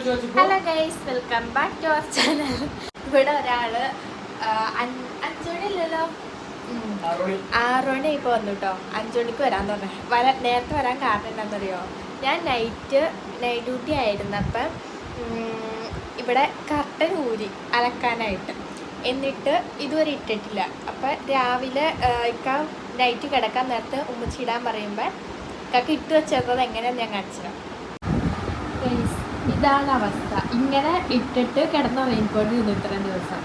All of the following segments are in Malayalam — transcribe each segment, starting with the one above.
Hello guys welcome back to our channel ഇവിടെ ഒരാൾ അഞ്ചുമണിയില്ലല്ലോ? ആറുമണി ഇപ്പോൾ വന്നു കേട്ടോ അഞ്ചുമണിക്ക് വരാൻ തോന്നേ വരാൻ നേരത്തെ വരാൻ കാരണം എന്താണെന്നറിയോ ഞാൻ നൈറ്റ് നൈറ്റ് ഡ്യൂട്ടി ആയിരുന്നു അപ്പം ഇവിടെ കർട്ടൻ ഊരി അലക്കാനായിട്ട്. എന്നിട്ട് ഇതുവരെ ഇട്ടിട്ടില്ല. അപ്പം രാവിലെ ഇക്ക നൈറ്റ് കിടക്കാൻ നേരത്തെ ഉമ്മച്ചിടാൻ പറയുമ്പോൾ ഇക്കാക്ക് ഇട്ട് വെച്ചത് എങ്ങനെയാണെന്ന് ഞാൻ കാണിച്ചു ഇതാണ് അവസ്ഥ ഇങ്ങനെ ഇട്ടിട്ട് കിടന്ന റെയിൻകോട്ട് നിന്ന് ഇത്രയും ദിവസം.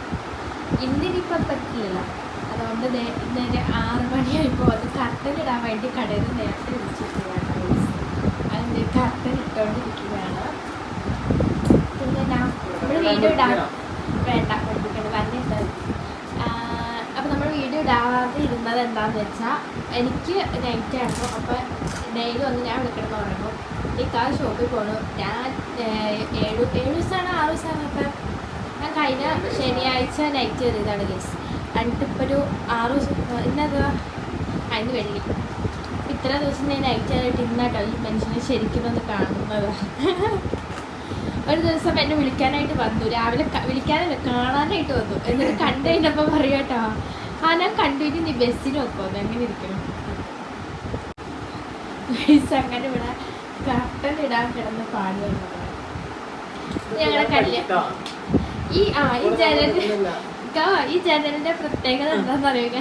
ഇന്നിനിപ്പം പറ്റില്ലല്ലോ. അതുകൊണ്ട് ഇന്നൊരു നേരെ ആറ് മണിയായിപ്പോൾ അത് കർട്ടൻ ഇടാൻ വേണ്ടി കടയിൽ നിന്ന് നേരത്തെ guys. അതിന്റെ കർട്ടൻ ഇട്ടുകൊണ്ടിരിക്കുകയാണ് പിന്നെ ഞാൻ നമ്മൾ വീഡിയോ ഇടാൻ വേണ്ട പഠിപ്പിക്കണം വന്നിട്ട് അപ്പോൾ നമ്മൾ വീഡിയോ ഇടാതെ ഇരുന്നത് എന്താണെന്ന് വെച്ചാൽ എനിക്ക് നൈറ്റ് ആയിരുന്നു. അപ്പോൾ ഡെയിലി ഒന്ന് ഞാൻ വിളിക്കണം എന്ന് പറയുമ്പോൾ കാർ ഷോപ്പിൽ പോകണം ഞാൻ ഏഴ് ഏഴ് ദിവസമാണ് ആറ് ദിവസമാണൊക്കെ ഞാൻ കഴിഞ്ഞ ശനിയാഴ്ച നൈറ്റ് കയറിയതാണ് ഗസ് എന്നിട്ട് ഇപ്പോൾ ഒരു ആറ് ദിവസം ഇന്നതാ അതിന് വെള്ളി. ഇത്ര ദിവസം ഞാൻ നൈറ്റ് ആയിട്ട് ഇന്നാട്ടോ ഈ മനുഷ്യനെ ശരിക്കും ഒന്ന് കാണുന്നത്. ഒരു ദിവസം എന്നെ വിളിക്കാനായിട്ട് വന്നു. രാവിലെ വിളിക്കാനല്ല കാണാനായിട്ട് വന്നു. എന്നിട്ട് കണ്ടു കഴിഞ്ഞപ്പോൾ പറയാട്ടോ ആ ഞാൻ കണ്ടു. ഇനി നീ ബസ്സിന് വെക്കുമെന്ന് അങ്ങനെ ഇരിക്കണം. അങ്ങനെ ഇവിടെ കർട്ടൻ ഇടാൻ കിടന്ന ഞങ്ങളുടെ കല്യാണം ഈ ആ ഈ ജനലിന്റെ ഈ ജനലിന്റെ പ്രത്യേകത എന്താണെന്ന് അറിയുക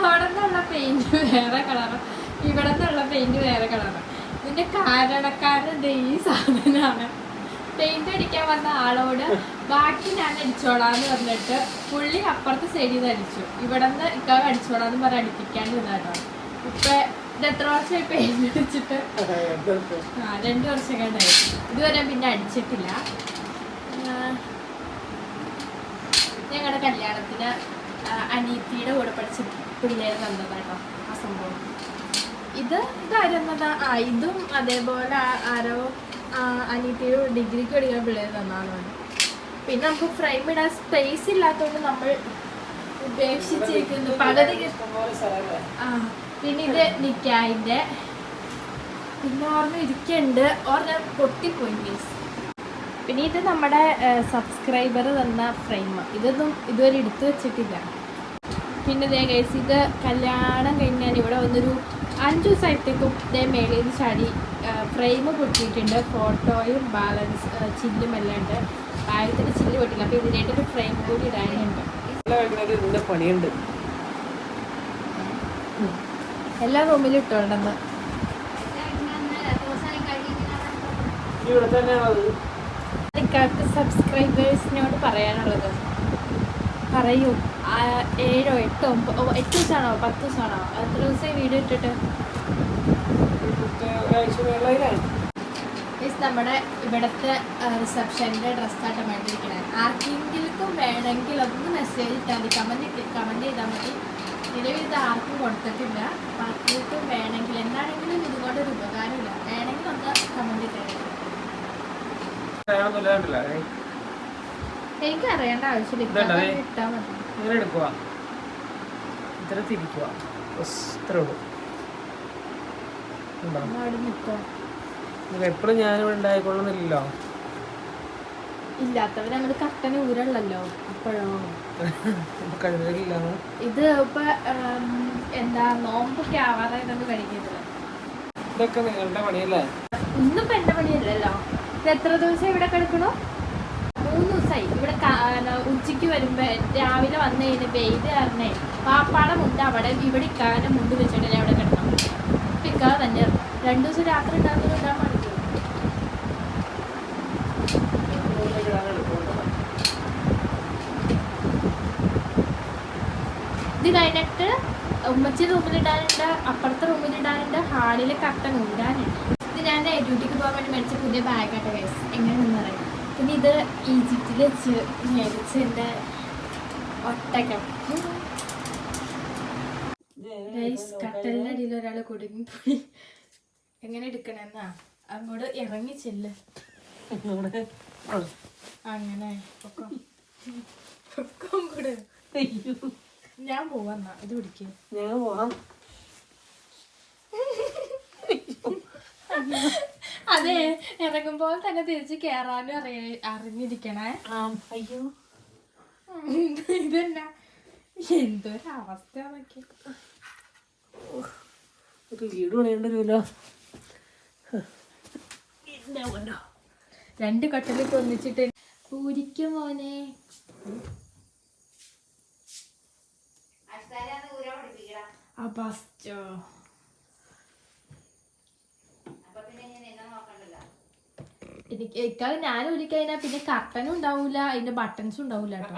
അവിടെ നിന്നുള്ള പെയിന്റ് വേറെ കളറ് ഇവിടെ നിന്നുള്ള പെയിന്റ് വേറെ കളറ് ഇതിന്റെ കാരണക്കാരുടെ ഈ സാധനമാണ് പെയിന്റ് അടിക്കാൻ വന്ന ആളോട് ബാക്കി ഞാൻ അടിച്ചോളാന്ന് പറഞ്ഞിട്ട് പുള്ളി അപ്പുറത്തെ സൈഡിൽ നിന്ന് അടിച്ചു. ഇവിടെ നിന്ന് ഇക്കാവ് അടിച്ചോളാന്ന് പറഞ്ഞ് അടിപ്പിക്കാണ്ട് നിന്നാട്ടോ ഇപ്പൊ ഇത് എത്ര വർഷമായി പെയിന്റ് അടിച്ചിട്ട്? ആ രണ്ട് വർഷം കണ്ടായി ഇതുവരെ പിന്നെ അടിച്ചിട്ടില്ല. ഞങ്ങളുടെ കല്യാണത്തിന് അനീത്തിയുടെ കൂടെ പഠിച്ച പിള്ളേർ തന്നതാട്ടോ ആ സംഭവം. ഇത് ഇതായിരുന്നതാ ആ ഇതും അതേപോലെ ആരോ അനീത്തിയുടെ ഡിഗ്രിക്ക് പഠിക്കുന്ന പിള്ളേർ തന്നാണ് പിന്നെ നമുക്ക് ഫ്രെയിം ഇടാൻ സ്പേസ് ഇല്ലാത്തതുകൊണ്ട് നമ്മൾ ഉപേക്ഷിച്ചിരിക്കുന്നു. പകുതി ആ. പിന്നെ ഇത് നിക്കായിന്റെ പിന്നെ ഓർമ്മ ഇരിക്കുന്നുണ്ട് ഓർമ്മ പൊട്ടിപ്പോയി മീൻസ് പിന്നെ ഇത് നമ്മുടെ സബ്സ്ക്രൈബർ തന്ന ഫ്രെയിം ഇതൊന്നും ഇതുവരെ എടുത്തു വെച്ചിട്ടില്ല. പിന്നെ ഇതേ കേസ് ഇത് കല്യാണം കഴിഞ്ഞാൽ ഇവിടെ വന്നൊരു അഞ്ചു ദിവസമായിട്ടേക്കും ഇതേ മേളിൽ നിന്ന് ചാടി ഫ്രെയിം പൊട്ടിയിട്ടുണ്ട്. ഫോട്ടോയും ബാലൻസ് ചില്ലും എല്ലാം ഉണ്ട്. ആയിരത്തിന്റെ ചില്ല് പൊട്ടില്ല അപ്പോൾ ഇതിനായിട്ടൊരു ഫ്രെയിം കൂടി ഇടാനുണ്ട്. പണിയുണ്ട്. എല്ലാ റൂമിലും ഇട്ടോണ്ടെന്ന്. സബ്സ്ക്രൈബേഴ്സിനോട് പറയാനുള്ളത്. പറയൂ. ഏഴോ എട്ടോ എട്ട് ദിവസമാണോ പത്ത് ദിവസമാണോ എത്ര ദിവസമായി വീഡിയോ ഇട്ടിട്ട്? നമ്മുടെ ഇവിടുത്തെ റിസപ്ഷന്റെ ഡ്രസ്സായിട്ട് വേണ്ടിയിരിക്കണേ ആർക്കെങ്കിലും വേണമെങ്കിൽ ഒന്ന് മെസ്സേജ് ഇട്ടാൽ മതി. കമന്റ് കമന്റ് ചെയ്താൽ മതി. നിലവിൽ ഇത് ആർക്കും കൊടുത്തിട്ടില്ല. ആർക്കും വേണമെങ്കിൽ എന്താണെങ്കിലും ഇതുകൊണ്ട് ഒരു ഉപകാരമില്ല. വേണമെങ്കിൽ ഒന്ന് കമന്റ് എനിക്ക് അറിയേണ്ട ആവശ്യമില്ല. ഇട്ടാൽ മതി. ഇങ്ങനെ എടുക്കുക ഇത്ര തിരിക്കുക ഉള്ളൂ. എപ്പോഴും ഞാനിവിടെ ഉണ്ടായിക്കൊള്ളുന്നില്ലല്ലോ ഇല്ലാത്തവർ അങ്ങനെ കട്ടന് ഊരള്ളല്ലോ അപ്പോഴോ? ഇത് ഇപ്പൊ എന്താ നോമ്പൊക്കെ ആവാറായതൊക്കെ കഴിക്കുന്നത് ഇതൊക്കെ നിങ്ങളുടെ പണിയല്ലേ? ഇന്നിപ്പോ എന്റെ പണിയല്ലല്ലോ. ഇത് എത്ര ദിവസം ഇവിടെ കിടക്കണോ? മൂന്ന് ദിവസമായി ഇവിടെ ഉച്ചയ്ക്ക് വരുമ്പോ രാവിലെ വന്നു കഴിഞ്ഞ് വെയിൽ കാരണേ പാപ്പാടെ മുണ്ട് അവിടെ ഇവിടെ കാരണം മുണ്ട് വെച്ചിട്ടില്ല അവിടെ കിടക്കണം. ഇപ്പൊ ഇക്കാ തന്നെ രണ്ടു ദിവസം രാത്രി ഉണ്ടാകുന്നത് ഇടാൻ പാടില്ല ഇത് കഴിഞ്ഞിട്ട് ഉമ്മച്ചി റൂമിലിടാനുണ്ട് അപ്പുറത്തെ റൂമിലിടാനുണ്ട് ഹാളിൽ കട്ടൻ ഇടാനുണ്ട് ഇത് ഞാൻ ഡ്യൂട്ടിക്ക് പോകാൻ വേണ്ടി മേടിച്ച പുതിയ ബാഗായിട്ട് ഗൈസ് എങ്ങനെയാണെന്ന് പറയാം പിന്നെ ഇത് ഈജിപ്തിൽ വെച്ച് മേടിച്ച് എന്റെ ഒട്ടകം ഗൈസ് കട്ടലിന്റെ അടിയിൽ ഒരാൾ കുടുങ്ങിപ്പോയി. എങ്ങനെ എടുക്കണമെന്നാ അങ്ങോട്ട് ഇറങ്ങി ചെല്ല്. അങ്ങനെ. പൊക്കം. പൊക്കം കൂടെ. ഞാൻ പോവാന്നാ ഇത് പിടിക്ക് ഞങ്ങൾ പോവാം. അതെ ഇറങ്ങുമ്പോൾ തന്നെ തിരിച്ച് കേറാനും അറിയ അറിഞ്ഞിരിക്കണേ. അയ്യോ. ഇതെന്നാ? എന്തൊരവസ്ഥ ഒരു വീട് പണിയണ്ടല്ലോ. രണ്ട് കട്ടലേക്ക് ഒന്നിച്ചിട്ട്. പൂരിക്കും മോനെ. എനിക്ക് ഇക്കാ ഞാൻ ഒരുക്കഴിഞ്ഞാ പിന്നെ കർട്ടനും ഉണ്ടാവൂല അതിന്റെ ബട്ടൺസും ഉണ്ടാവൂല കേട്ടോ.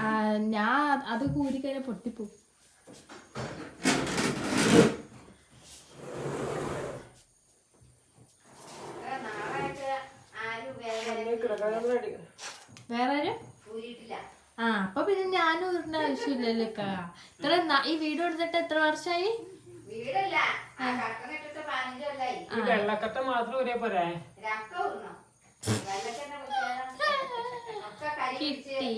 ആ, ഞാൻ അത് കൂരിക്കഴിഞ്ഞാൽ പൊട്ടിപ്പോ വേറെ ആരും ആ അപ്പൊ പിന്നെ ഞാനും ഉരുണ്ട ആവശ്യമില്ലല്ലോ ഇപ്പൊ ഇത്ര ഈ വീട് എടുത്തിട്ട് എത്ര വർഷമായി ഈ മാത്രം ഒരേ പോരെ? കിട്ടി.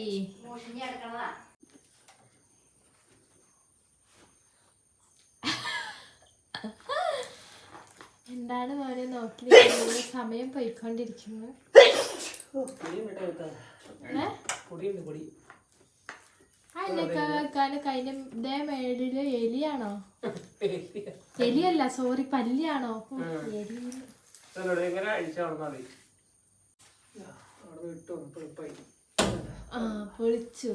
എന്താണ് മോനെ നോക്കി? സമയം പോയിക്കൊണ്ടിരിക്കുന്നു. ഏ? പൊടിയുണ്ട് പൊടി അതിന്റെ മേളിൽ എലിയാണോ? എലിയല്ല സോറി പല്ലിയാണോ? ആ. പൊളിച്ചു.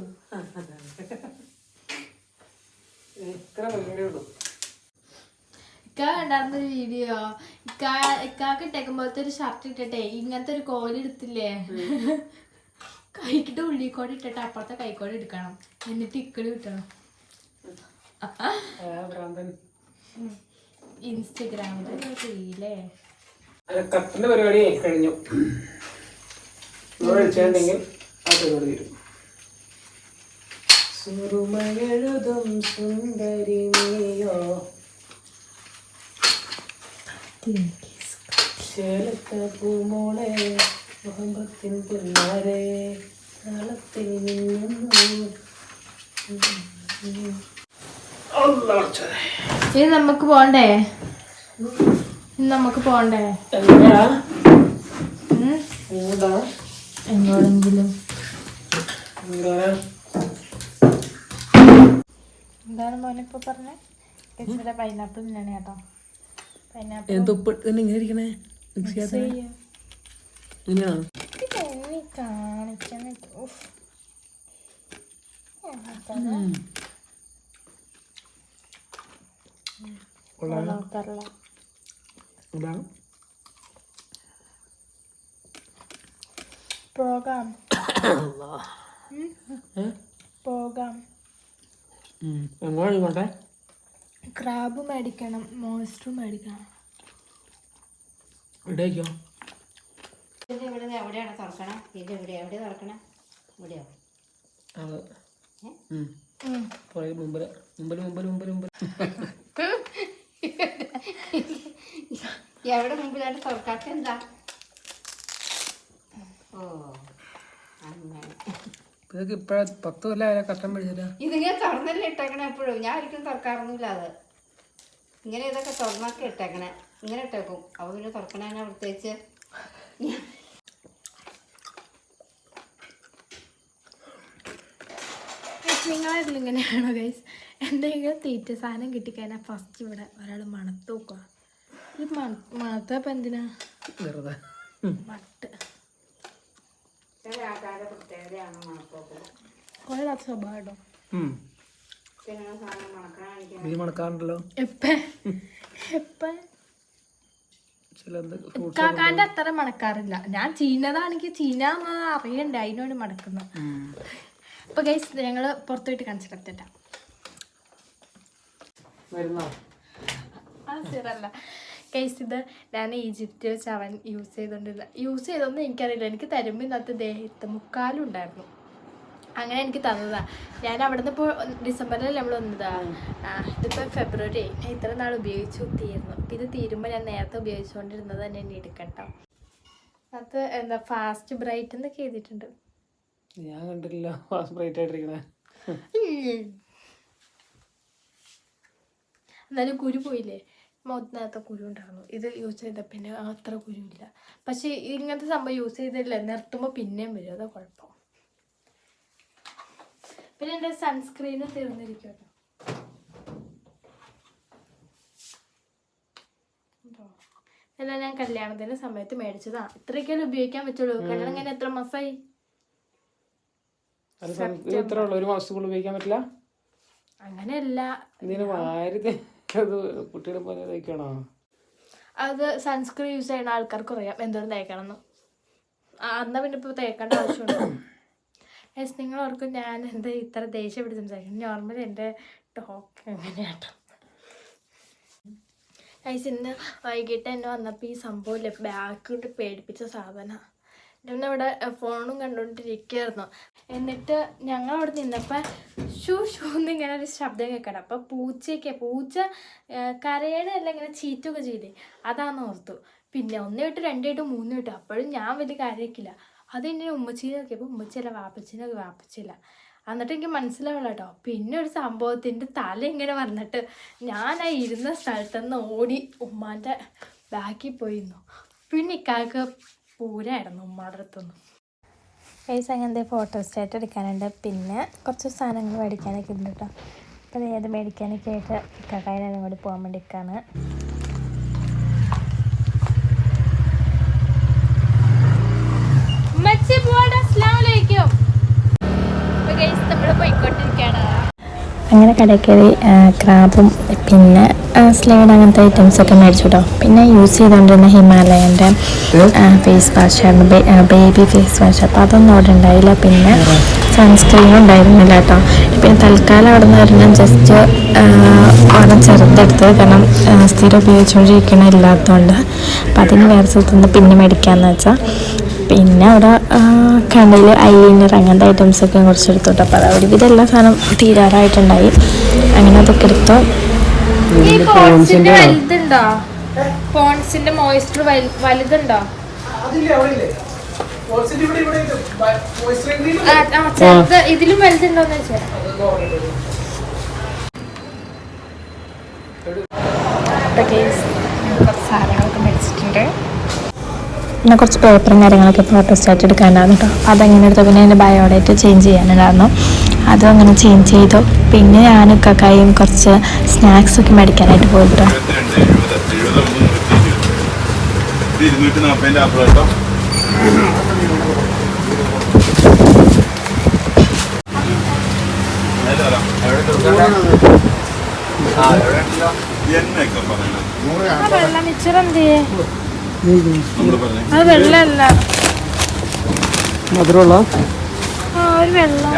ഇത്ര കണ്ടായിരുന്ന വീഡിയോ. ഇക്ക ഇക്കാക്ക് ഇട്ടേക്കുമ്പോഴത്തെ ഒരു ഷർട്ട് ഇട്ടിട്ടെ ഇങ്ങനത്തെ ഒരു കോലെടുത്തില്ലേ കൈക്കിട്ട് ഉള്ളിക്കോട് ഇട്ടിട്ട് അപ്പുറത്തെ കൈക്കോട് എടുക്കണം. എന്നിട്ട് ഇക്കളി കിട്ടണം കത്തിന്റെ പരിപാടി കഴിഞ്ഞു. ഇവിടെ അഴിച്ചിട്ടുണ്ടെങ്കിൽ ആ പരിപാടി തീരും. ചേലത്ത പൂമോളെ മുഹമ്പത്തിൻ പിള്ളാരെ കാലത്തിൽ നിന്നു ഇനി നമുക്ക് പോണ്ടേ? ഇനി നമുക്ക് പോണ്ടേ? എങ്ങോടെങ്കിലും. എന്താ എന്താണ് മോനെ ഇപ്പൊ പറഞ്ഞേ? ഇച്ചിരി പൈനാപ്പിൾ തന്നെയാണ് കേട്ടോ. പൈനാപ്പിൾ ഇങ്ങനെ ഇരിക്കണേ? കാണിക്കാൻ ഇതാണ് പോകാം. എങ്ങോട്ടാണ് പോട്ടെ ക്രാബ് മേടിക്കണം മോസ്റ്റർ മേടിക്കണം. ഇവിടേക്കോ ഇതിന്റെ ഇവിടെ എവിടെയാണ് തുറക്കണേ? ഇതിന്റെ ഇവിടെ എവിടെ തുറക്കണേ? ഇവിടെയോ? മുമ്പിൽ എവിടെ മുമ്പിലായിട്ട് തുറക്കാത്ത എന്താ? ഓ അങ്ങനെ. ഇതൊക്കെ ഇപ്പഴാ പത്ത് കൊല്ലം കട്ടൻ പിടിച്ചില്ല ഇതിങ്ങനെ തുറന്നല്ലേ ഇട്ടേക്കണേ എപ്പോഴും. ഞാൻ ഒരിക്കലും തുറക്കാറൊന്നുമില്ല അത്. ഇങ്ങനെ ഇതൊക്കെ തുറന്നൊക്കെ ഇട്ടേക്കണേ. ഇങ്ങനെ ഇട്ടേക്കും. അപ്പോൾ പിന്നെ തുറക്കണേനെ പ്രത്യേകിച്ച്. നിങ്ങളായിട്ടുള്ള ഇങ്ങനെയാണോ ഗൈസ് എന്തെങ്കിലും തീറ്റ സാധനം കിട്ടിക്കഴിഞ്ഞാൽ ഫസ്റ്റ് ഇവിടെ ഒരാൾ മണത്ത് നോക്കുക ഈ മണ മണത്തപ്പം എന്തിനാ? വെറുതെ. മട്ട്. സ്വഭാവം നീ മണക്കാറുണ്ടല്ലോ? കാക്കാന്റെ അത്ര മണക്കാറില്ല. ഞാൻ ചീനതാണെങ്കിൽ ചീന അറിയണ്ടേ അതിനോട് മണക്കുന്നു. അപ്പൊ ഗൈസ് ഞങ്ങൾ പുറത്തു പോയിട്ട് കാണിച്ചിട്ട് ആ സിറല്ല. കേസ് ഇത് ഞാൻ ഈജിപ്റ്റ് വെച്ച് അവൻ യൂസ് ചെയ്തോണ്ടിരുന്ന യൂസ് ചെയ്തൊന്നും എനിക്കറിയില്ല. എനിക്ക് തരുമ്പോൾ ഇന്നത്തെ ദേഹത്ത് മുക്കാലും ഉണ്ടായിരുന്നു. അങ്ങനെ എനിക്ക് തന്നതാ. ഞാൻ അവിടെ നിന്ന് ഇപ്പോൾ ഡിസംബറിൽ നമ്മൾ വന്നതാ? ഇതിപ്പോൾ ഫെബ്രുവരി. ഞാൻ ഇത്ര നാൾ ഉപയോഗിച്ചു തീർന്നു. അപ്പം ഇത് തീരുമ്പോൾ ഞാൻ നേരത്തെ ഉപയോഗിച്ചുകൊണ്ടിരുന്നത് തന്നെ എന്നെ എടുക്കട്ടോ. അത് എന്താ ഫാസ്റ്റ് ബ്രൈറ്റ് എന്നൊക്കെ എഴുതിയിട്ടുണ്ട്. ഞാൻ കണ്ടില്ല ആയിട്ടിരിക്കണേ. എന്നാലും കുരു പോയില്ലേ? മുഖത്തിനകത്ത് കുരു ഉണ്ടായിരുന്നു. ഇത് യൂസ് ചെയ്ത പിന്നെ അത്ര കുരുവില്ല. പക്ഷേ ഇങ്ങനത്തെ സംഭവം യൂസ് ചെയ്തില്ല. നിർത്തുമ്പോ പിന്നെയും വരും. അതാ കുഴപ്പം. പിന്നെ എന്റെ സൺസ്ക്രീന് തീർന്നിരിക്കും കേട്ടോ ഞാൻ കല്യാണത്തിന്റെ സമയത്ത് മേടിച്ചതാ. ഇത്രയൊക്കെയല്ലേ ഉപയോഗിക്കാൻ പറ്റുള്ളൂ. കല്യാണം ഇങ്ങനെ എത്ര മാസമായി അത് ഇത്ര ഉള്ളു. ഒരു മാസത്തേക്കുള്ള ഉപയോഗിക്കാൻ പറ്റില്ല? അങ്ങനെയല്ല. വാരി അത് കുട്ടികളെ പോലെ തയ്ക്കണോ അത് സൺസ്ക്രീൻ യൂസ് ചെയ്യുന്ന ആൾക്കാർക്ക് അറിയാം. എന്തോരം തേക്കണം എന്ന് അന്നാ പിന്നെ ഇപ്പോൾ തേക്കേണ്ട ആവശ്യമുണ്ടോ. യെസ് നിങ്ങൾ ഓർക്കും ഞാൻ എന്താ ഇത്ര ദേഷ്യം പിടിച്ച് സംസാരിക്കും നോർമലി എന്റെ ടോക്ക് എങ്ങനെയാട്ടോ. ഐസ് ഇന്ന് വൈകിട്ട് എന്നെ വന്നപ്പോൾ ഈ സംഭവമില്ല ബാക്കിട്ട് പേടിപ്പിച്ച സാധനം. ഇവിടെ ഫോണും കണ്ടുകൊണ്ടിരിക്കുകയായിരുന്നു. എന്നിട്ട് ഞങ്ങൾ അവിടെ നിന്നപ്പോൾ ഷൂ ഷൂ എന്നിങ്ങനെ ഒരു ശബ്ദം കേൾക്കണം. അപ്പോൾ പൂച്ചയൊക്കെ പൂച്ച കരയണല്ല ഇങ്ങനെ ചീറ്റൊക്കെ ചെയ്തേ. അതാന്ന് ഓർത്തു. പിന്നെ ഒന്ന് തൊട്ട് രണ്ട് തൊട്ട് മൂന്ന് തൊട്ട് അപ്പോഴും ഞാൻ വലിയ കാര്യമൊക്കെയില്ല അത് എന്നെ ഉമ്മച്ചീനെ നോക്കിയപ്പോൾ ഉമ്മച്ചില്ല വാപ്പച്ചീനൊക്കെ വാപ്പച്ചില്ല. എന്നിട്ട് എനിക്ക് മനസ്സിലാവില്ല കേട്ടോ. പിന്നെ ഒരു സംഭവത്തിന്റെ തല ഇങ്ങനെ വന്നിട്ട് ഞാൻ ആ ഇരുന്ന സ്ഥലത്തുനിന്ന് ഓടി ഉമ്മാന്റെ ബാക്കിൽ പോയിരുന്നു. പിന്നെ ഇക്കാക്ക് പൂരായിരുന്നു ഉമ്മാടെ അടുത്തുനിന്ന്. ഫേസ് അങ്ങനത്തെ ഫോട്ടോ സ്റ്റേറ്റ് എടുക്കാനുണ്ട്. പിന്നെ കുറച്ച് സാധനങ്ങൾ മേടിക്കാനൊക്കെ ഉണ്ട് കേട്ടോ അപ്പോൾ ഏത് മേടിക്കാനൊക്കെ ആയിട്ട് ഇക്കാക്കായാലും കൂടി പോകാൻ വേണ്ടിയിട്ടാണ് അങ്ങനെ കടയിൽ കയറി ക്രാബും പിന്നെ സ്ലൈഡ് അങ്ങനത്തെ ഐറ്റംസ് ഒക്കെ മേടിച്ചു കേട്ടോ പിന്നെ യൂസ് ചെയ്തുകൊണ്ടിരുന്ന ഹിമാലയന്റെ ഫേസ് വാഷായിരുന്നു ബേബി ഫേസ് വാഷ് അപ്പോൾ അതൊന്നും അവിടെ ഉണ്ടായില്ല. പിന്നെ സൺസ്ക്രീനും ഉണ്ടായിരുന്നില്ല കേട്ടോ പിന്നെ തൽക്കാലം അവിടെ നിന്ന് പറഞ്ഞാൽ ജസ്റ്റ് ഓരോ ചെറുതെടുത്തത് കാരണം സ്ഥിരം ഉപയോഗിച്ചുകൊണ്ടിരിക്കണ ഇല്ലാത്തതുകൊണ്ട് അപ്പോൾ അതിന് വേറെ സ്ഥലത്തുനിന്ന് പിന്നെ മേടിക്കാമെന്ന് വെച്ചാൽ പിന്നെ അവിടെ കണ്ണിൽ ഐലൈനർ അങ്ങനത്തെ ഐറ്റംസ് ഒക്കെ കുറച്ച് എടുത്തു കേട്ടോ. അപ്പോൾ അത് ഒരുവിധം എല്ലാ സാധനം തീരാറായിട്ടുണ്ടായി. അങ്ങനെ അതൊക്കെ എടുത്തു. പോൺസിന്റെ വലുതുണ്ടോ? ഇതിലും വലുതുണ്ടോന്ന് വെച്ചാൽ കുറച്ച് പിന്നെ കുറച്ച് പേപ്പറും കാര്യങ്ങളൊക്കെ ഫോട്ടോ സ്റ്റാറ്റ് എടുക്കാനുണ്ടായിരുന്നു കേട്ടോ അപ്പോൾ അതങ്ങനെ എടുത്തു? പിന്നെ എന്റെ ബയോഡേറ്റ് ചേഞ്ച് ചെയ്യാനുണ്ടായിരുന്നു. അതും അങ്ങനെ ചേഞ്ച് ചെയ്തു. പിന്നെ ഞാൻ കക്കായും കുറച്ച് സ്നാക്സ് ഒക്കെ മേടിക്കാനായിട്ട് പോയി കേട്ടോ ഇരുന്നൂറ്റി നാൽപ്പതിന്റെ ആപ്പിൾ കേട്ടോ വെള്ളം അത് വെള്ളമല്ല. മധുരമുള്ള? ആ ഒരു വെള്ളം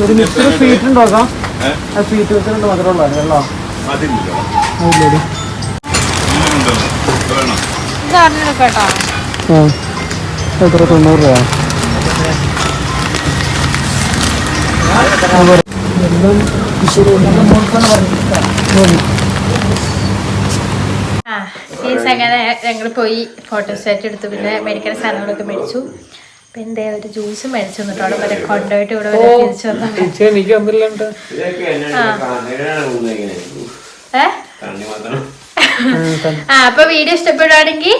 ഒരു മിക്സർ ഫീറ്റ് ഉണ്ടോക്കാം ആ ഫീറ്റ് വെച്ചിട്ടുണ്ട് മധുരമുള്ള വെള്ളം? ആ. എത്ര? തൊണ്ണൂറ് രൂപ ആ ഫീസ് അങ്ങനെ ഞങ്ങൾ പോയി ഫോട്ടോ സ്റ്റാറ്റ് എടുത്തു. പിന്നെ മേടിക്കുന്ന സാധനങ്ങളൊക്കെ മേടിച്ചു. പിന്നെ ഒരു ജ്യൂസ് മേടിച്ചു തന്നിട്ട് അവിടെ വരെ കൊണ്ടുപോയിട്ട് ഇവിടെ വരെ തിരിച്ചു വന്നു. ആ. അപ്പൊ വീഡിയോ ഇഷ്ടപ്പെടുവാണെങ്കിൽ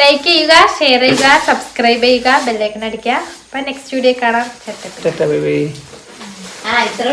ലൈക്ക് ചെയ്യുക ഷെയർ ചെയ്യുക സബ്സ്ക്രൈബ് ചെയ്യുക ബെല്ലൈക്കൺ അടിക്കുക. അപ്പൊ നെക്സ്റ്റ് വീഡിയോ കാണാം. ആ ഇത്ര